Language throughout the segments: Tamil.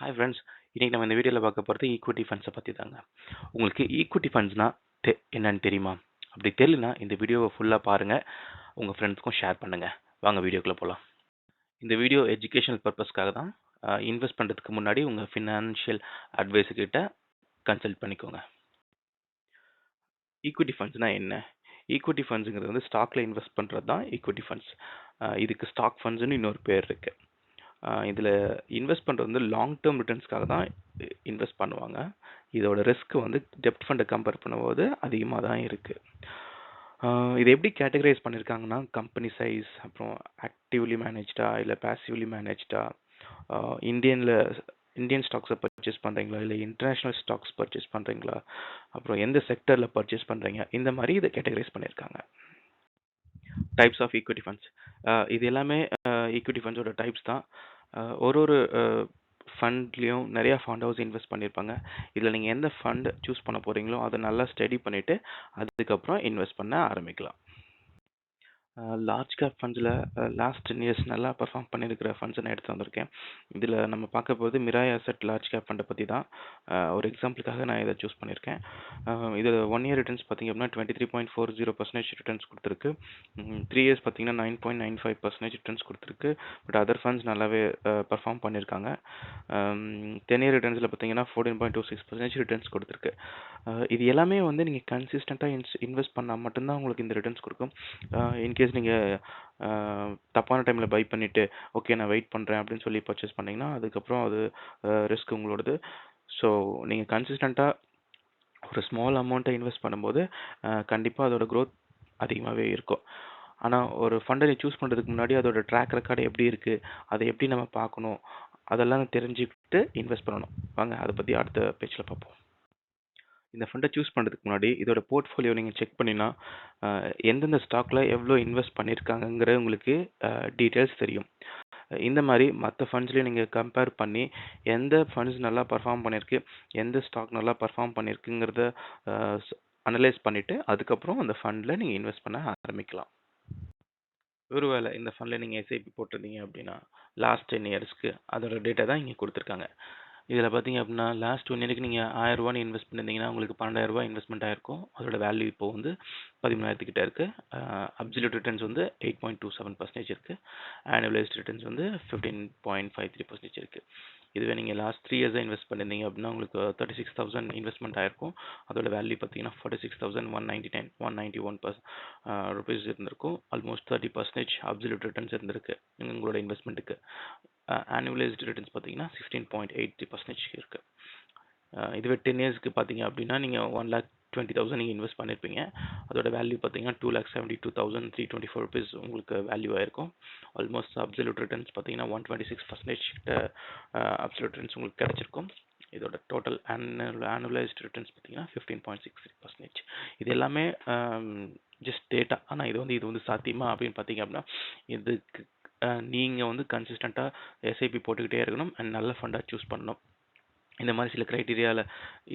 ஹாய் ஃப்ரெண்ட்ஸ் இன்றைக்கி நம்ம இந்த வீடியோவில் பார்க்க போகிறது ஈக்விட்டி ஃபண்ட்ஸை பற்றி தாங்க உங்களுக்கு ஈக்விட்டி ஃபண்ட்ஸ்னால் தெ என்னன்னு தெரியுமா? அப்படி தெரியலனா இந்த வீடியோவை ஃபுல்லாக பாருங்கள் உங்கள் ஃப்ரெண்ட்ஸ்க்கும் ஷேர் பண்ணுங்கள் வாங்க வீடியோக்குள்ளே போகலாம் இந்த வீடியோ எஜுகேஷனல் பர்பஸ்க்காக தான் இன்வெஸ்ட் பண்ணுறதுக்கு முன்னாடி உங்கள் ஃபினான்ஷியல் அட்வைஸுக்கிட்ட கன்சல்ட் பண்ணிக்கோங்க. ஈக்விட்டி ஃபண்ட்ஸ்னால் என்ன? ஈக்விட்டி ஃபண்ட்ஸுங்கிறது வந்து ஸ்டாக்கில் இன்வெஸ்ட் பண்ணுறது தான் ஈக்விட்டி ஃபண்ட்ஸ் இதுக்கு ஸ்டாக் ஃபண்ட்ஸ்னு இன்னொரு பேர் இருக்குது இதில் இன்வெஸ்ட் பண்ணுறது வந்து லாங் டேர்ம் ரிட்டர்ன்ஸ்க்காக தான் இன்வெஸ்ட் பண்ணுவாங்க. இதோட ரிஸ்க் வந்து டெப்ட் ஃபண்டை கம்பேர் பண்ணும்போது அதிகமாக தான் இருக்குது இது எப்படி கேட்டகரைஸ் பண்ணியிருக்காங்கன்னா கம்பெனி சைஸ் அப்புறம் ஆக்டிவ்லி மேனேஜ்டா இல்லை பேசிவ்லி மேனேஜ்டா இந்தியனில் இந்தியன் ஸ்டாக்ஸை பர்ச்சேஸ் பண்ணுறீங்களா இல்லை இன்டர்நேஷ்னல் ஸ்டாக்ஸ் பர்ச்சேஸ் பண்ணுறீங்களா அப்புறம் எந்த செக்டரில் பர்ச்சேஸ் பண்ணுறீங்க இந்த மாதிரி இதை கேட்டகரைஸ் பண்ணியிருக்காங்க டைப்ஸ் ஆஃப் ஈக்விட்டி ஃபண்ட்ஸ் இது எல்லாமே ஈக்விட்டி ஃபண்ட்ஸோட டைப்ஸ் தான். Uh, ஒரு ஒரு uh, ஃபண்ட்லேயும் நிறையா ஃபண்ட் ஹவுஸ் இன்வெஸ்ட் பண்ணியிருப்பாங்க இதில் நீங்கள் எந்த ஃபண்ட் சூஸ் பண்ண போகிறீங்களோ அதை நல்லா ஸ்டடி பண்ணிவிட்டு அதுக்கப்புறம் இன்வெஸ்ட் பண்ண ஆரம்பிக்கலாம். லார்ஜ் கேப் ஃபண்ட்ஸில் லாஸ்ட் டென் இயர்ஸ் நல்லா பர்ஃபார்ம் பண்ணியிருக்கிற ஃபண்ட்ஸை நான் எடுத்து வந்திருக்கேன். இதில் நம்ம பார்க்க போகிறது மிராய் அசட் லார்ஜ் கேப் ஃபண்டை பற்றி தான். ஒரு எக்ஸாம்பிளுக்காக நான் இதை சூஸ் பண்ணியிருக்கேன் இது ஒன் இயர் ரிட்டர்ன்ஸ் பார்த்திங்க அப்படின்னா twenty three point four zero percentage returns கொடுத்துருக்கு த்ரீ இயர்ஸ் பார்த்திங்கன்னா nine point nine five percentage returns கொடுத்துருக்கு. பட் அதர் ஃபண்ட்ஸ் நல்லாவே பர்ஃபார்ம் பண்ணியிருக்காங்க டென் இயர் ரிட்டர்ன்ஸில் பார்த்தீங்கன்னா fourteen point two six percentage returns கொடுத்துருக்கு. இது எல்லாமே வந்து நீங்கள் கன்சிஸ்டண்ட்டாக இன்ஸ் இன்வெஸ்ட் பண்ணால் மட்டும்தான் உங்களுக்கு இந்த ரிட்டர்ன்ஸ் கொடுக்கும். இன்கேஸ் நீங்கள் தப்பான டைமில் பை பண்ணிவிட்டு ஓகே நான் வெயிட் பண்ணுறேன் அப்படின்னு சொல்லி பர்ச்சேஸ் பண்ணிங்கன்னா அதுக்கப்புறம் அது ரிஸ்க் உங்களோடது. ஸோ நீங்கள் கன்சிஸ்டண்ட்டாக ஒரு ஸ்மால் அமௌண்ட்டை இன்வெஸ்ட் பண்ணும்போது கண்டிப்பாக அதோட க்ரோத் அதிகமாகவே இருக்கும். ஆனால் ஒரு ஃபண்டை நீ சூஸ் பண்ணுறதுக்கு முன்னாடி அதோட ட்ராக் ரெக்கார்டு எப்படி இருக்குது அதை எப்படி நம்ம பார்க்கணும் அதெல்லாம் தெரிஞ்சுக்கிட்டு இன்வெஸ்ட் பண்ணணும். வாங்க அதை பற்றி அடுத்த பேச்சில் பார்ப்போம். இந்த ஃபண்டை சூஸ் பண்ணுறதுக்கு முன்னாடி இதோட போர்ட்ஃபோலியோ நீங்கள் செக் பண்ணினா எந்தெந்த ஸ்டாக்கில் எவ்வளோ இன்வெஸ்ட் பண்ணியிருக்காங்கங்கிற உங்களுக்கு டீட்டெயில்ஸ் தெரியும். இந்த மாதிரி மற்ற ஃபண்ட்ஸ்லேயும் நீங்கள் கம்பேர் பண்ணி எந்த ஃபண்ட்ஸ் நல்லா பர்ஃபார்ம் பண்ணியிருக்கு எந்த ஸ்டாக் நல்லா பர்ஃபார்ம் பண்ணியிருக்குங்கிறத அனலைஸ் பண்ணிவிட்டு அதுக்கப்புறம் அந்த ஃபண்டில் நீங்கள் இன்வெஸ்ட் பண்ண ஆரம்பிக்கலாம். ஒருவேளை இந்த ஃபண்டில் நீங்கள் எஸ்ஐபி போட்டிருந்தீங்க அப்படின்னா லாஸ்ட் டென் இயர்ஸ்க்கு அதோட டேட்டா தான் இங்கே கொடுத்துருக்காங்க. இதில் பார்த்தீங்க அப்படின்னா லாஸ்ட் ஒன் இயருக்கு நீங்கள் ஆயிரரூபான்னு இன்வெஸ்ட் பண்ணியிருந்தீங்கன்னா உங்களுக்கு பன்னெண்டாயிரரூபா இன்வெஸ்ட்மெண்ட் ஆயிருக்கும். அதோட வேல்யூ இப்போ வந்து பதிமூணாயிரத்துக்கிட்ட இருக்குது அப்சல்யூட் ரிட்டர்ன்ஸ் வந்து eight point two seven percentage இருக்குது ஆனுவலைஸ்ட் ரிட்டர்ன்ஸ் வந்து fifteen point five three percentage இருக்குது இதுவே நீங்கள் லாஸ்ட் த்ரீ இயர்ஸாக இன்வெஸ்ட் பண்ணியிருந்தீங்க அப்படின்னா உங்களுக்கு தேர்ட்டி சிக்ஸ் தௌசண்ட் இன்வெஸ்ட்மெண்ட் ஆயிருக்கும். அதோட வேல்யூ பார்த்தீங்கன்னா forty six thousand one ninety nine one ninety one purse rupees இருந்திருக்கும். Almost thirty percentage absolute returns இருந்திருக்கு. உங்களோட இன்வெஸ்ட்மெண்ட்டுக்கு ஆனுவலைஸ்டு ரிட்டர்ன்ஸ் பார்த்தீங்கன்னா sixteen point eight three percentage இருக்குது இதுவே டென் இயர்ஸ்க்கு பார்த்தீங்க அப்படின்னா நீங்கள் ஒன் லேக் டுவெண்ட்டி தௌசண்ட் நீங்கள் இன்வெஸ்ட் பண்ணியிருப்பீங்க அதோட வேல்யூ பார்த்தீங்கன்னா two lakh seventy two thousand three twenty four rupees உங்களுக்கு வேல்யூ ஆயிருக்கும். ஆல்மோஸ்ட் அப்சல்யூட் ரிட்டர்ன்ஸ் பார்த்தீங்கன்னா ஒன் டுவெண்ட்டி சிக்ஸ் பர்சன்டேஜ் கிட்ட அப்சல்யூட் ரிட்டர்ன்ஸ் உங்களுக்கு கிடச்சிருக்கும். இதோட டோட்டல் ஆனுவல் ஆனுவலைஸ்ட் ரிட்டர்ன்ஸ் பார்த்தீங்கன்னா fifteen point six three percentage இது எல்லாமே ஜஸ்ட் டேட்டா ஆனால் இது வந்து இது வந்து சாத்தியமா அப்படின்னு பார்த்தீங்க அப்படின்னா இதுக்கு நீங்கள் வந்து கன்சிஸ்டண்ட்டாக எஸ்ஐபி போட்டுக்கிட்டே இருக்கணும் அண்ட் நல்ல ஃபண்டாக சூஸ் பண்ணணும். இந்த மாதிரி சில க்ரைட்டீரியாவில்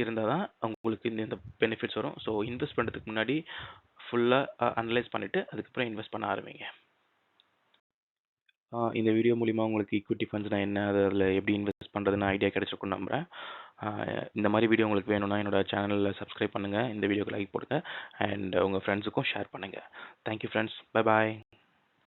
இருந்தால் தான் உங்களுக்கு இந்த இந்த பெனிஃபிட்ஸ் வரும். ஸோ இன்வெஸ்ட் பண்ணுறதுக்கு முன்னாடி ஃபுல்லாக அனலைஸ் பண்ணிவிட்டு அதுக்கப்புறம் இன்வெஸ்ட் பண்ண ஆரம்பிங்க. இந்த வீடியோ மூலிமா உங்களுக்கு ஈக்விட்டி நான் என்ன அதில் எப்படி இன்வெஸ்ட் பண்ணுறதுன்னு ஐடியா கிடச்சிருக்கும் நம்புகிறேன் இந்த மாதிரி வீடியோ உங்களுக்கு வேணும்னா என்னோட சேனலில் சப்ஸ்கிரைப் பண்ணுங்கள் இந்த வீடியோக்கு லைக் போடுங்க. அண்ட் உங்கள் ஃப்ரெண்ட்ஸுக்கும் ஷேர் பண்ணுங்கள் தேங்க்யூ ஃப்ரெண்ட்ஸ் பை பாய்